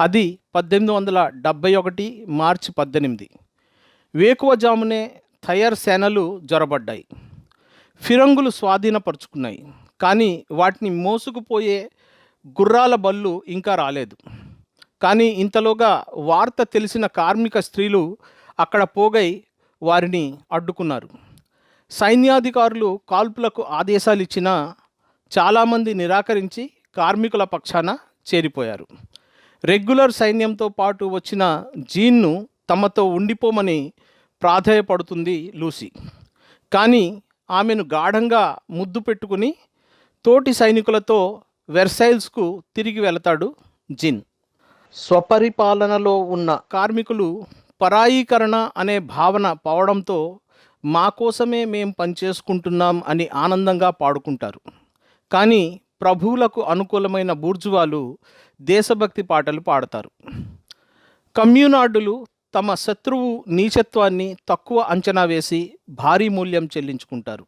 అది పద్దెనిమిది వందల డెబ్భై ఒకటి మార్చి పద్దెనిమిది. వేకువజామునే థయర్ సేనలు జొరబడ్డాయి. ఫిరంగులు స్వాధీనపరుచుకున్నాయి. కానీ వాటిని మోసుకుపోయే గుర్రాల బళ్ళు ఇంకా రాలేదు. కానీ ఇంతలోగా వార్త తెలిసిన కార్మిక స్త్రీలు అక్కడ పోగై వారిని అడ్డుకున్నారు. సైన్యాధికారులు కాల్పులకు ఆదేశాలు ఇచ్చినా చాలామంది నిరాకరించి కార్మికుల పక్షాన చేరిపోయారు. రెగ్యులర్ సైన్యంతో పాటు వచ్చిన జీన్ను తమతో ఉండిపోమని ప్రాధేయపడుతుంది లూసీ. కానీ ఆమెను గాఢంగా ముద్దు పెట్టుకుని తోటి సైనికులతో వెర్సైల్స్కు తిరిగి వెళతాడు జిన్. స్వపరిపాలనలో ఉన్న కార్మికులు పరాయీకరణ అనే భావన పోవడంతో మా కోసమే మేం పనిచేసుకుంటున్నాం అని ఆనందంగా పాడుకుంటారు. కానీ ప్రభువులకు అనుకూలమైన బూర్జువాలు దేశభక్తి పాటలు పాడతారు. కమ్యూనార్డులు తమ శత్రువు నీచత్వాన్ని తక్కువ అంచనా వేసి భారీ మూల్యం చెల్లించుకుంటారు.